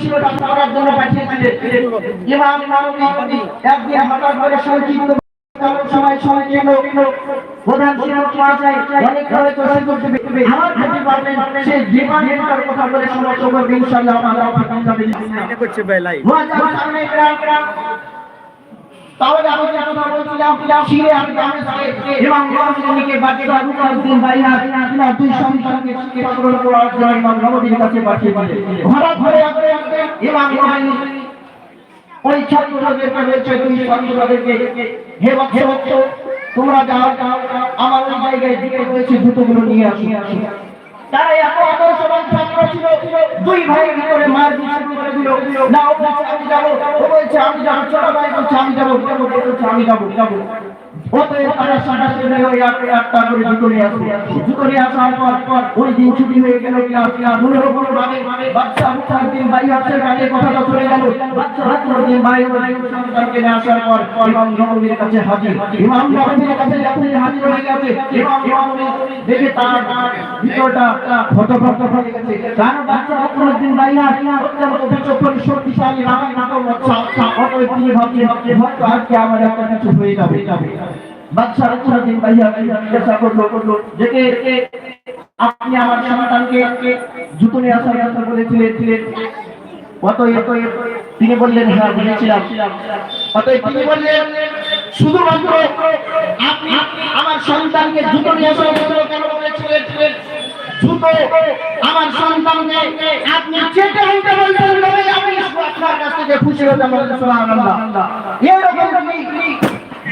শিক্ষা করার জন্য পাঠিয়েছিলেন ইমাম নাওয়াবী একদিন হঠাৎ করে সংক্ষিপ্ত সময় সময় জন্য প্রধান শিক্ষক মহাশয় অনেক ভাবে তৈরি করতে পেরে আমার ক্ষতি পারবেন সেই জীবনের কথা বলে সমস্ত করবে ইনশাআল্লাহ আমরা প্রথম করছে ভাই লাইভ সামনে গ্রাম গ্রাম তাহলে তোমরা যাও যাও আমার ওই জায়গায় দিকে জুতোগুলো নিয়ে আসি তারা এত ছাত্র ছিল দুই ভাই মার দিল না ও বলছে আমি যাব। ও বলছে, আমি যাব। ছোট ভাই বলছে, আমি যাব বড় ভাই বলছে, আমি যাব যাব। অতএব তারা সাদা ছেলে ওই একটা একটা করে জুতো নিয়ে আসে। জুতো নিয়ে আসার পর পর ওই দিন ছুটি হয়ে গেল ক্লাস ক্লাস পনেরো পনেরো ভাবে? বাচ্চা উঠার দিন ভাই হাতের কাছে কথাটা চলে গেল। বাচ্চা হাতের দিন ভাই ভাই সন্তানকে নিয়ে আসার পর ইমাম নবীর কাছে হাজির। ইমাম নবীর কাছে যখন হাজির হয়ে গেছে, ইমাম নবী দেখে তার ভিতরটা ফটো ফটো হয়ে গেছে। কারণ বাচ্চা হাতের দিন ভাই হাত অত্যন্ত বিচক্ষণ শক্তিশালী নাটক তিনি আজকে আমার একটা হয়ে যাবে। যাবে তিনি বললেন হ্যাঁ বললেন, শুধুমাত্র আমার সন্তানকে জুতো নিয়ে আসার কথা কেন বলেছিলেন? জুতো আমার সন্তানকে আপনি চেটে হইতে বলতেন তবে আমি আপনার কাছ থেকে খুশি হতাম সুবহানাল্লাহ। এরকম কি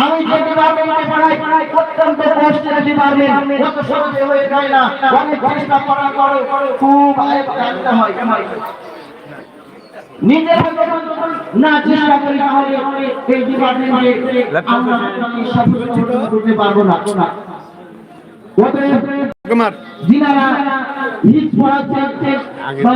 আমি যে ডিপার্টমেন্টে পড়াই অত্যন্ত কষ্টের ডিপার্টমেন্ট অত সহজে হয়ে যায় না। অনেক চেষ্টা করার পরে খুব জানতে হয়। নিজের না চেষ্টা করি তাহলে এই ডিপার্টমেন্টে আমরা সাফল্য করতে পারব না। অতএব কুমার। যিনারা হিট পড়াচ্ছেন বা